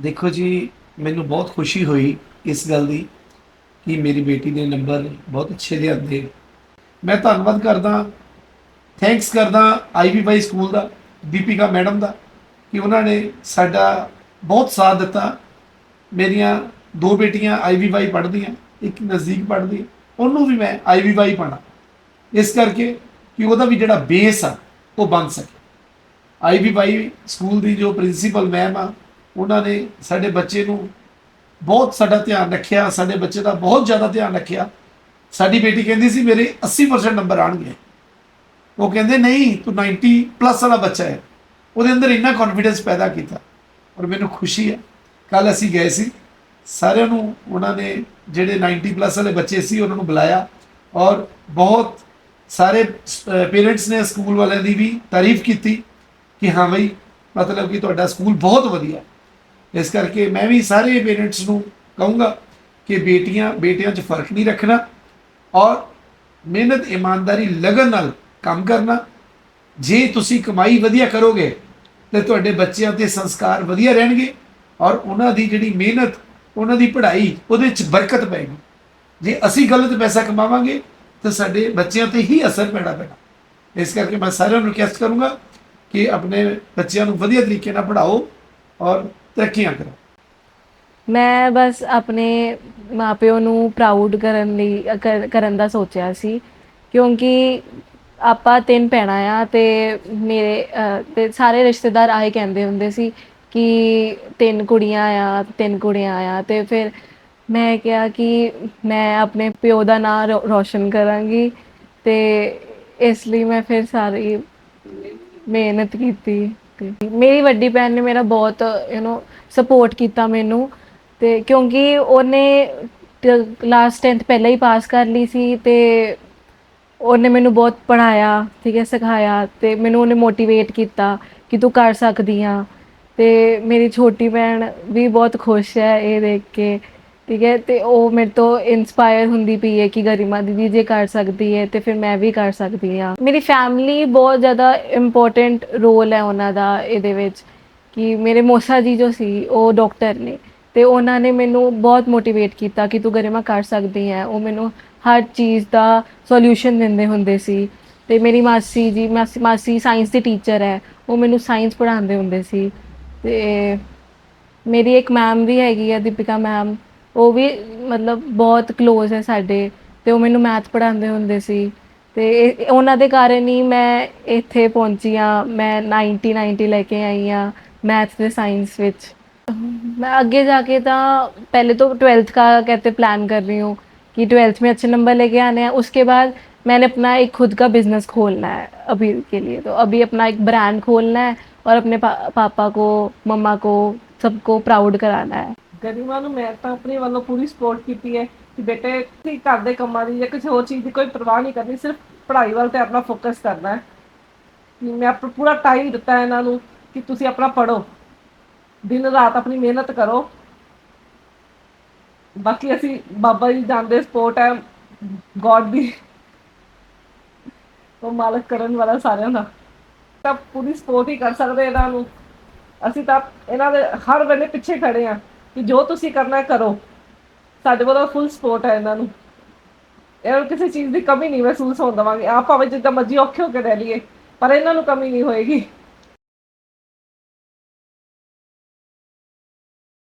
ਦੇਖੋ ਜੀ, ਮੈਨੂੰ ਬਹੁਤ ਖੁਸ਼ੀ ਹੋਈ ਇਸ ਗੱਲ ਦੀ ਕਿ ਮੇਰੀ ਬੇਟੀ ਦੇ ਨੰਬਰ ਬਹੁਤ ਅੱਛੇ ਲਿਆਂਦੇ। ਮੈਂ ਧੰਨਵਾਦ ਕਰਦਾ ਥੈਂਕਸ ਕਰਦਾ ਆਈਵੀਵਾਈ ਸਕੂਲ ਦਾ, ਦੀਪਿਕਾ ਮੈਡਮ ਦਾ, ਕਿ ਉਹਨਾਂ ਨੇ ਸਾਡਾ ਬਹੁਤ ਸਾਥ ਦਿੱਤਾ। ਮੇਰੀਆਂ ਦੋ ਬੇਟੀਆਂ ਆਈਵੀਵਾਈ ਪੜ੍ਹਦੀਆਂ, ਇੱਕ ਨਜ਼ਦੀਕ ਪੜ੍ਹਦੀ, ਉਹਨੂੰ ਵੀ ਮੈਂ ਆਈਵੀਵਾਈ ਪਾਣਾ। ਇਸ ਕਰਕੇ ਕਿ ਉਹਦਾ ਵੀ ਜਿਹੜਾ ਬੇਸ ਆ, ਉਹ ਬਣ ਸਕੇ। ਆਈਵੀਵਾਈ ਸਕੂਲ ਦੀ ਜੋ ਪ੍ਰਿੰਸੀਪਲ ਮੈਮ ਆ ਉਹਨਾਂ ਨੇ ਸਾਡੇ ਬੱਚੇ ਨੂੰ ਬਹੁਤ ਸਾਡਾ ਧਿਆਨ ਰੱਖਿਆ, ਸਾਡੇ ਬੱਚੇ ਦਾ ਬਹੁਤ ਜ਼ਿਆਦਾ ਧਿਆਨ ਰੱਖਿਆ। ਸਾਡੀ ਬੇਟੀ ਕਹਿੰਦੀ ਸੀ, ਮੇਰੇ 80% ਨੰਬਰ ਆਣਗੇ ਉਹ ਕਹਿੰਦੇ, ਨਹੀਂ, ਤੂੰ 90 ਪਲੱਸ ਵਾਲਾ ਬੱਚਾ ਹੈ। ਉਹਦੇ ਅੰਦਰ ਇੰਨਾ ਕੌਨਫੀਡੈਂਸ ਪੈਦਾ ਕੀਤਾ ਔਰ ਮੈਨੂੰ ਖੁਸ਼ੀ ਹੈ। ਕੱਲ ਅਸੀਂ ਗਏ ਸੀ, ਸਾਰਿਆਂ ਨੂੰ ਉਹਨਾਂ ਨੇ ਜਿਹੜੇ 90 ਪਲੱਸ ਵਾਲੇ ਬੱਚੇ ਸੀ, ਉਹਨਾਂ ਨੂੰ ਬੁਲਾਇਆ ਔਰ ਬਹੁਤ ਸਾਰੇ ਪੇਰੈਂਟਸ ਨੇ ਸਕੂਲ ਵਾਲਿਆਂ ਦੀ ਵੀ ਤਾਰੀਫ ਕੀਤੀ ਕਿ ਹਾਂ ਬਈ, ਮਤਲਬ ਕਿ ਤੁਹਾਡਾ ਸਕੂਲ ਬਹੁਤ ਵਧੀਆ ਇਸ ਕਰਕੇ ਮੈਂ ਵੀ ਸਾਰੇ ਪੇਰੈਂਟਸ ਨੂੰ ਕਹੂੰਗਾ ਕਿ ਬੇਟੀਆਂ, ਬੇਟਿਆਂ 'ਚ ਫ਼ਰਕ ਨਹੀਂ ਰੱਖਣਾ ਔਰ ਮਿਹਨਤ, ਇਮਾਨਦਾਰੀ, ਲਗਨ ਨਾਲ ਕੰਮ ਕਰਨਾ। ਜੇ ਤੁਸੀਂ ਕਮਾਈ ਵਧੀਆ ਕਰੋਗੇ, ਤੇ ਤੁਹਾਡੇ ਬੱਚਿਆਂ ਤੇ ਸੰਸਕਾਰ ਵਧੀਆ ਰਹਿਣਗੇ ਔਰ ਉਹਨਾਂ ਦੀ ਜਿਹੜੀ ਮਿਹਨਤ, ਉਹਨਾਂ ਦੀ ਪੜ੍ਹਾਈ, ਉਹਦੇ 'ਚ ਬਰਕਤ ਪਏਗੀ। ਜੇ ਅਸੀਂ ਗਲਤ ਪੈਸਾ ਕਮਾਵਾਂਗੇ, ਤਾਂ ਸਾਡੇ ਬੱਚਿਆਂ ਤੇ ਹੀ ਅਸਰ ਪੈਣਾ ਪੈਣਾ। ਇਸ ਕਰਕੇ ਮੈਂ ਸਾਰਿਆਂ ਨੂੰ ਰਿਕਵੈਸਟ ਕਰੂੰਗਾ ਕਿ ਆਪਣੇ ਬੱਚਿਆਂ ਨੂੰ ਵਧੀਆ ਤਰੀਕੇ ਨਾਲ ਪੜ੍ਹਾਓ ਔਰ ਤਰੱਕੀਆਂ ਕਰੋ? ਮੈਂ ਬਸ ਆਪਣੇ ਮਾਪਿਓ ਨੂੰ ਪ੍ਰਾਊਡ ਕਰਨ ਲਈ ਕਰ- ਕਰਨ ਦਾ ਸੋਚਿਆ ਸੀ। ਕਿਉਂਕਿ ਆਪਾਂ ਤਿੰਨ ਭੈਣਾਂ ਆ ਤੇ ਮੇਰੇ ਅ, ਤੇ ਸਾਰੇ ਰਿਸ਼ਤੇਦਾਰ ਆਏ ਕਹਿੰਦੇ ਹੁੰਦੇ ਸੀ ਕਿ ਤਿੰਨ ਕੁੜੀਆਂ ਆ ਤਿੰਨ ਕੁੜੀਆਂ ਆ। ਤੇ ਫਿਰ ਮੈਂ ਕਿਹਾ ਕਿ ਮੈਂ ਆਪਣੇ ਪਿਓ ਦਾ ਨਾਮ ਰੋ- ਰੋਸ਼ਨ ਕਰਾਂਗੀ ਤੇ ਇਸ ਲਈ ਮੈਂ ਫਿਰ ਸਾਰੀ ਮਿਹਨਤ ਕੀਤੀ। ਤੇ ਮੇਰੀ ਵੱਡੀ ਭੈਣ ਨੇ ਮੇਰਾ ਬਹੁਤ ਯੂ نو ਸਪੋਰਟ ਕੀਤਾ ਮੈਨੂੰ। ਤੇ ਕਿਉਂਕਿ ਉਹਨੇ ਕਲਾਸ 10th ਪਹਿਲਾਂ ਹੀ ਪਾਸ ਕਰ ਲਈ ਸੀ ਤੇ ਉਹਨੇ ਮੈਨੂੰ ਬਹੁਤ ਪੜਾਇਆ ਠੀਕ ਹੈ, ਸਿਖਾਇਆ ਤੇ ਮੈਨੂੰ ਉਹਨੇ ਮੋਟੀਵੇਟ ਕੀਤਾ ਕਿ ਤੂੰ ਕਰ ਸਕਦੀ ਆ। ਤੇ ਮੇਰੀ ਛੋਟੀ ਭੈਣ ਵੀ ਬਹੁਤ ਖੁਸ਼ ਹੈ ਇਹ ਦੇਖ ਕੇ। ਠੀਕ ਹੈ, ਤੇ ਉਹ ਮੇਰੇ ਤੋਂ ਇਨਸਪਾਇਰ ਹੁੰਦੀ ਪਈ ਹੈ ਕਿ ਗਰਿਮਾ ਦੀਦੀ ਜੇ ਕਰ ਸਕਦੀ ਹੈ, ਤੇ ਫਿਰ ਮੈਂ ਵੀ ਕਰ ਸਕਦੀ ਹਾਂ। ਮੇਰੀ ਫੈਮਿਲੀ ਬਹੁਤ ਜ਼ਿਆਦਾ ਇੰਪੋਰਟੈਂਟ ਰੋਲ ਹੈ ਉਹਨਾਂ ਦਾ ਇਹਦੇ ਵਿੱਚ, ਕਿ ਮੇਰੇ ਮੋਸਾ ਜੀ ਜੋ ਸੀ, ਉਹ ਡਾਕਟਰ ਨੇ, ਤੇ ਉਹਨਾਂ ਨੇ ਮੈਨੂੰ ਬਹੁਤ ਮੋਟੀਵੇਟ ਕੀਤਾ ਕਿ ਤੂੰ ਗਰਿਮਾ ਕਰ ਸਕਦੀ ਹੈ। ਉਹ ਮੈਨੂੰ ਹਰ ਚੀਜ਼ ਦਾ ਸੋਲੂਸ਼ਨ ਦਿੰਦੇ ਹੁੰਦੇ ਸੀ। ਤੇ ਮੇਰੀ ਮਾਸੀ ਜੀ, ਮਾਸੀ ਮਾਸੀ ਸਾਇੰਸ ਦੀ ਟੀਚਰ ਹੈ, ਉਹ ਮੈਨੂੰ ਸਾਇੰਸ ਪੜ੍ਹਾਉਂਦੇ ਹੁੰਦੇ ਸੀ। ਤੇ ਮੇਰੀ ਇੱਕ ਮੈਮ ਵੀ ਹੈਗੀ ਹੈ, ਦੀਪਿਕਾ ਮੈਮ ਉਹ ਵੀ ਮਤਲਬ ਬਹੁਤ ਕਲੋਜ਼ ਹੈ ਸਾਡੇ ਤੇ ਉਹ ਮੈਨੂੰ ਮੈਥ ਪੜਾਉਂਦੇ ਹੁੰਦੇ ਸੀ ਤੇ ਇਹ- ਉਹਨਾਂ ਦੇ ਕਾਰਨ ਹੀ ਮੈਂ ਇੱਥੇ ਪਹੁੰਚੀ ਆ ਮੈਂ 90 90 ਲੈ ਕੇ ਆਈ ਆ ਮੈਥ ਤੇ ਸਾਇੰਸ ਵਿੱਚ मैं आगे जाके तो पहले तो ट्वेल्थ का कहते प्लान कर रही हूँ कि ट्वेल्थ में अच्छे नंबर लेके आने हैं उसके बाद मैंने अपना एक खुद का बिजनेस खोलना है अभी के लिए तो अभी अपना एक ब्रांड खोलना है और अपने पा, पापा को मम्मा को सबको प्राउड कराना है ਗਰਿਮਾ ਨੂੰ ਮੈਂ ਤਾਂ ਆਪਣੇ ਵੱਲੋਂ ਪੂਰੀ ਸਪੋਰਟ ਕੀਤੀ ਹੈ ਕਿ ਬੇਟੇ, ਤੁਸੀਂ ਘਰ ਦੇ ਕੰਮਾਂ ਦੀ ਜਾਂ ਕਿਸੇ ਹੋਰ ਚੀਜ਼ ਦੀ ਕੋਈ ਪਰਵਾਹ ਨਹੀਂ ਕਰਨੀ, ਸਿਰਫ ਪੜ੍ਹਾਈ ਵੱਲ ਤੇ ਆਪਣਾ ਫੋਕਸ ਕਰਨਾ ਹੈ। ਕਿ ਮੈਂ ਆਪਣਾ ਪੂਰਾ ਟਾਈਮ ਦਿੱਤਾ ਹੈ ਇਹਨਾਂ ਨੂੰ ਕਿ ਤੁਸੀਂ ਆਪਣਾ ਪੜੋ ਦਿਨ ਰਾਤ ਆਪਣੀ ਮਿਹਨਤ ਕਰੋ। ਬਾਕੀ ਅਸੀਂ ਬਾਬਾ ਜੀ ਜਾਣਦੇ ਸਪੋਰਟ ਹੈ ਗੋਡ ਦੀ। ਉਹ ਮਾਲਕ ਕਰਨ ਵਾਲਾ ਸਾਰਿਆਂ ਦਾ। ਤਾਂ ਪੂਰੀ ਸਪੋਰਟ ਹੀ ਕਰ ਸਕਦੇ ਇਹਨਾਂ ਨੂੰ। ਅਸੀਂ ਤਾਂ ਇਹਨਾਂ ਦੇ ਹਰ ਵੇਲੇ ਪਿੱਛੇ ਖੜੇ ਆ ਕਿ ਜੋ ਤੁਸੀਂ ਕਰਨਾ ਕਰੋ। ਸਾਡੇ ਵੱਲੋਂ ਫੁੱਲ ਸਪੋਰਟ ਹੈ ਇਹਨਾਂ ਨੂੰ। ਇਹਨਾਂ ਨੂੰ ਕਿਸੇ ਚੀਜ਼ ਦੀ ਕਮੀ ਨਹੀਂ ਮਹਿਸੂਸ ਹੋਣ ਦੇਵਾਂਗੇ। ਆਪ ਭਾਵੇਂ ਜਿੱਦਾਂ ਮਰਜ਼ੀ ਔਖੇ ਹੋ ਕੇ ਰਹਿ ਲਈਏ, ਪਰ ਇਹਨਾਂ ਨੂੰ ਕਮੀ ਨਹੀਂ ਹੋਏਗੀ।